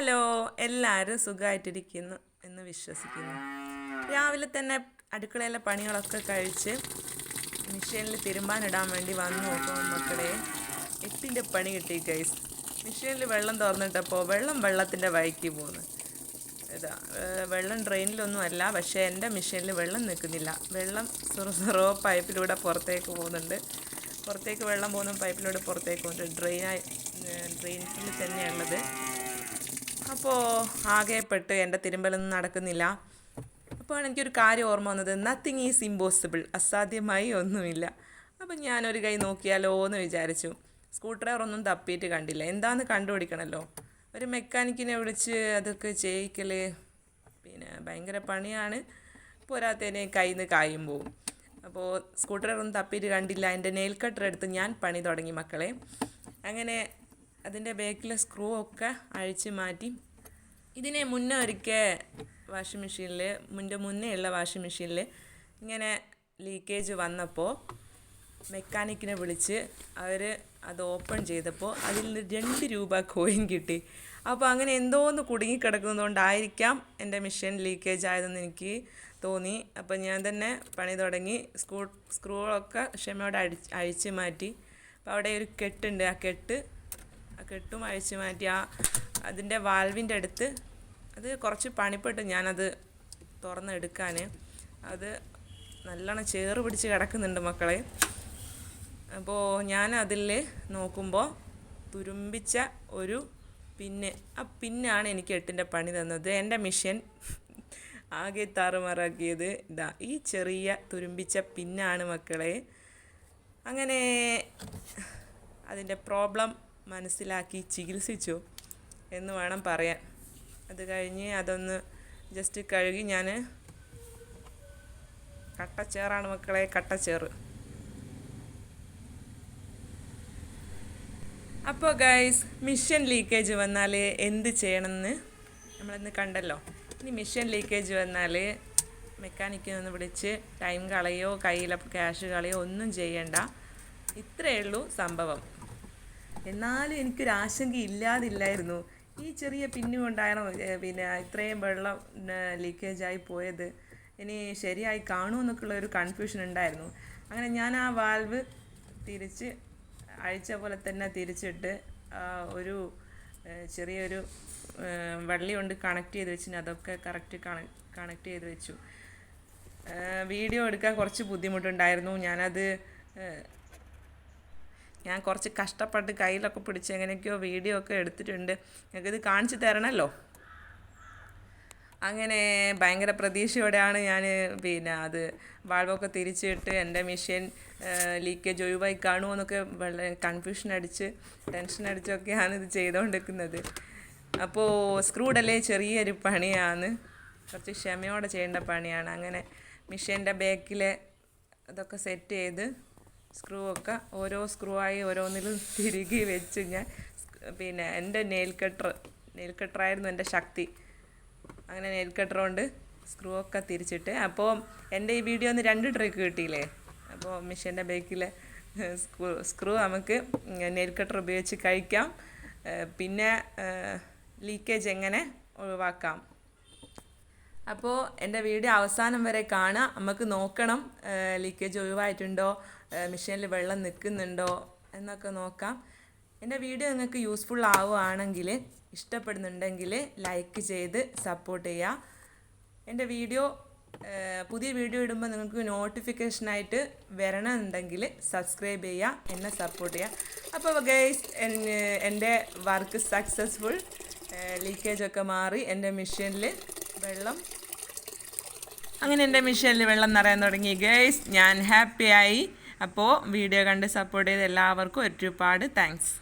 Hello എല്ലാവരും സുഖമായിട്ടിരിക്കുന്നു എന്ന് വിശ്വസിക്കുന്നു. രാവിലെ തന്നെ അടുക്കളയിലെ പണികളൊക്കെ കഴിച്ച് മിഷീനിൽ തിരുമ്പാനിടാൻ വേണ്ടി വന്നു നോക്കുമ്പോൾ മക്കളെ. എട്ടിന്റെ പണി കിട്ടി ഗൈസ് മിഷീനിൽ വെള്ളം തുറന്നിട്ടപ്പോൾ വെള്ളം വെള്ളത്തിന്റെ വഴിക്ക് പോകുന്നു ഇതാ വെള്ളം ഡ്രെയിനിലൊന്നും അല്ല പക്ഷേ എന്റെ മിഷീനിൽ വെള്ളം നിൽക്കുന്നില്ല. വെള്ളം സുറു സുറോ പൈപ്പിലൂടെ പുറത്തേക്ക് പോകുന്നുണ്ട്. പുറത്തേക്ക് വെള്ളം പോകുന്ന പൈപ്പിലൂടെ പുറത്തേക്ക് പോകുന്നുണ്ട്. ഡ്രെയിനായി ഡ്രെയിനിൽ തന്നെയുള്ളത് അപ്പോൾ ആകെപ്പെട്ട് പെട്ട് എന്റെ തിരുമ്പലൊന്നും നടക്കുന്നില്ല. അപ്പോൾ എനിക്കൊരു കാര്യം ഓർമ്മ വന്നത്. നത്തിങ് ഈസ് ഇമ്പോസിബിൾ അസാധ്യമായി ഒന്നുമില്ല. അപ്പം ഞാനൊരു കൈ നോക്കിയാലോ എന്ന് വിചാരിച്ചു. സ്ക്രൂ ഡ്രൈവറൊന്നും തപ്പിയിട്ട് കണ്ടില്ല. എന്താണെന്ന് കണ്ടുപിടിക്കണമല്ലോ ഒരു മെക്കാനിക്കിനെ വിളിച്ച് അതൊക്കെ ചെയ്യിക്കൽ പിന്നെ ഭയങ്കര പണിയാണ്. പോരാത്തതിന് കയ്യിൽ നിന്ന് കായും പോവും. അപ്പോൾ സ്ക്രൂ ഒന്നും തപ്പിയിട്ട് കണ്ടില്ല. എന്റെ നെയിൽ കട്ടർ എടുത്ത് ഞാൻ പണി തുടങ്ങി മക്കളെ. അങ്ങനെ അതിന്റെ ബാക്കിലെ സ്ക്രൂ ഒക്കെ അഴിച്ച് മാറ്റി. ഇതിനെ മുന്നേ ഒരിക്കൽ വാഷിംഗ് മെഷീനിൽ മുന്റെ മുന്നേ ഉള്ള വാഷിംഗ് മെഷീനിൽ ഇങ്ങനെ ലീക്കേജ് വന്നപ്പോൾ മെക്കാനിക്കിനെ വിളിച്ച് അവർ അത് ഓപ്പൺ ചെയ്തപ്പോൾ അതിൽ നിന്ന് രണ്ട് രൂപ കോയിൻ കിട്ടി. അപ്പോൾ അങ്ങനെ എന്തോ ഒന്ന് കുടുങ്ങിക്കിടക്കുന്നതുകൊണ്ടായിരിക്കാം എന്റെ മെഷീൻ ലീക്കേജ് ആയതെന്ന് എനിക്ക് തോന്നി. അപ്പോൾ ഞാൻ തന്നെ പണി തുടങ്ങി. സ്ക്രൂ സ്ക്രൂകളൊക്കെ ക്ഷമയോടെ അടിച്ച് അഴിച്ച് മാറ്റി. അപ്പോൾ അവിടെ ഒരു കെട്ടുണ്ട്. ആ കെട്ട് കെട്ടും അഴിച്ചു മാറ്റി ആ അതിന്റെ വാൽവിന്റെ അടുത്ത് അത് കുറച്ച് പണിപ്പെട്ട് ഞാനത് തുറന്നെടുക്കാൻ അത് നല്ലോണം ചേറ് പിടിച്ച് കിടക്കുന്നുണ്ട് മക്കളെ. അപ്പോൾ ഞാൻ അതിൽ നോക്കുമ്പോൾ തുരുമ്പിച്ച ഒരു പിന്നെ ആ പിന്നാണ് എനിക്ക് എട്ടിന്റെ പണി തന്നത്. എന്റെ മിഷൻ ആകെ താറുമാറാക്കിയത് ഇതാ ഈ ചെറിയ തുരുമ്പിച്ച പിന്നാണ് മക്കളെ. അങ്ങനെ അതിന്റെ പ്രോബ്ലം മനസ്സിലാക്കി ചികിത്സിച്ചു എന്ന് വേണം പറയാൻ. അത് കഴിഞ്ഞ് അതൊന്ന് ജസ്റ്റ് കഴുകി ഞാൻ കട്ടച്ചേറാണ് മക്കളെ കട്ടച്ചേറ്. അപ്പോൾ ഗൈസ് മിഷൻ ലീക്കേജ് വന്നാൽ എന്ത് ചെയ്യണമെന്ന് നമ്മളിന്ന് കണ്ടല്ലോ. ഇനി മിഷൻ ലീക്കേജ് വന്നാൽ മെക്കാനിക്കിൽ നിന്ന് വിളിച്ച് ടൈം കളയോ കയ്യിലെ ക്യാഷ് കളയോ ഒന്നും ചെയ്യണ്ട. ഇത്രയേ ഉള്ളൂ സംഭവം. എന്നാലും എനിക്കൊരു ആശങ്ക ഇല്ലാതില്ലായിരുന്നു. ഈ ചെറിയ പിന്നു കൊണ്ടാണ് പിന്നെ ഇത്രയും വെള്ളം ലീക്കേജ് ആയി പോയത്. ഇനി ശരിയായി കാണുമെന്നൊക്കെയുള്ള ഒരു കൺഫ്യൂഷൻ ഉണ്ടായിരുന്നു. അങ്ങനെ ഞാൻ ആ വാൽവ് തിരിച്ച് അഴിച്ച പോലെ തന്നെ തിരിച്ചിട്ട് ഒരു ചെറിയൊരു വള്ളി കൊണ്ട് കണക്ട് ചെയ്ത് വെച്ചിന് അതൊക്കെ കറക്റ്റ് കണക്ട് ചെയ്ത് വെച്ചു. വീഡിയോ എടുക്കാൻ കുറച്ച് ബുദ്ധിമുട്ടുണ്ടായിരുന്നു. ഞാനത് ഞാൻ കുറച്ച് കഷ്ടപ്പെട്ട് കയ്യിലൊക്കെ പിടിച്ച് എങ്ങനെയൊക്കെയോ വീഡിയോ ഒക്കെ എടുത്തിട്ടുണ്ട്. ഞങ്ങൾക്കിത് കാണിച്ചു തരണമല്ലോ അങ്ങനെ ഭയങ്കര പ്രതീക്ഷയോടെയാണ് ഞാൻ പിന്നെ അത് വാൾവൊക്കെ തിരിച്ചിട്ട് എന്റെ മെഷീൻ ലീക്കേജ് ഒഴിവായി കാണുമോ എന്നൊക്കെ വളരെ കൺഫ്യൂഷൻ അടിച്ച് ടെൻഷൻ അടിച്ചൊക്കെയാണ് ഇത് ചെയ്തുകൊണ്ടിരിക്കുന്നത്. അപ്പോൾ സ്ക്രൂഡല്ലേ ചെറിയൊരു പണിയാണ്. കുറച്ച് ക്ഷമയോടെ ചെയ്യേണ്ട പണിയാണ്. അങ്ങനെ മെഷീന്റെ ബാക്കിലെ അതൊക്കെ സെറ്റ് ചെയ്ത് സ്ക്രൂ ഒക്കെ ഓരോ സ്ക്രൂ ആയി ഓരോന്നിലും തിരികെ വെച്ച് ഞാൻ പിന്നെ എന്റെ നെയിൽ കട്ടർ നെയിൽ കട്ടറായിരുന്നു എന്റെ ശക്തി. അങ്ങനെ നെയിൽ കട്ടർ കൊണ്ട് സ്ക്രൂ ഒക്കെ തിരിച്ചിട്ട് അപ്പോൾ എന്റെ ഈ വീഡിയോ ഒന്ന് രണ്ട് ട്രിക്ക് കിട്ടിയില്ലേ? അപ്പോൾ മിഷീന്റെ ബേക്കിലെ സ്ക്രൂ സ്ക്രൂ നമുക്ക് നെയിൽ കട്ടർ ഉപയോഗിച്ച് കഴിക്കാം. പിന്നെ ലീക്കേജ് എങ്ങനെ ഒഴിവാക്കാം? അപ്പോൾ എന്റെ വീഡിയോ അവസാനം വരെ കാണാം നമുക്ക് നോക്കണം. ലീക്കേജ് ഒഴിവായിട്ടുണ്ടോ? മെഷീനിൽ വെള്ളം നിൽക്കുന്നുണ്ടോ? എന്നൊക്കെ നോക്കാം. എന്റെ വീഡിയോ നിങ്ങൾക്ക് യൂസ്ഫുൾ ആവുകയാണെങ്കിൽ ഇഷ്ടപ്പെടുന്നുണ്ടെങ്കിൽ ലൈക്ക് ചെയ്ത് സപ്പോർട്ട് ചെയ്യുക. എന്റെ വീഡിയോ പുതിയ വീഡിയോ ഇടുമ്പോൾ നിങ്ങൾക്ക് നോട്ടിഫിക്കേഷനായിട്ട് വരണമെന്നുണ്ടെങ്കിൽ സബ്സ്ക്രൈബ് ചെയ്യുക. എന്നെ സപ്പോർട്ട് ചെയ്യുക. അപ്പോൾ ഗൈസ് എന്റെ വർക്ക് സക്സസ്ഫുൾ ലീക്കേജൊക്കെ മാറി. എന്റെ മെഷീനിൽ വെള്ളം അങ്ങനെ എന്റെ മിഷനിൽ വെള്ളം നിറയാൻ തുടങ്ങി ഗൈസ് ഞാൻ ഹാപ്പിയായി അപ്പോൾ വീഡിയോ കണ്ട് സപ്പോർട്ട് ചെയ്ത എല്ലാവർക്കും ഒരുപാട് താങ്ക്സ്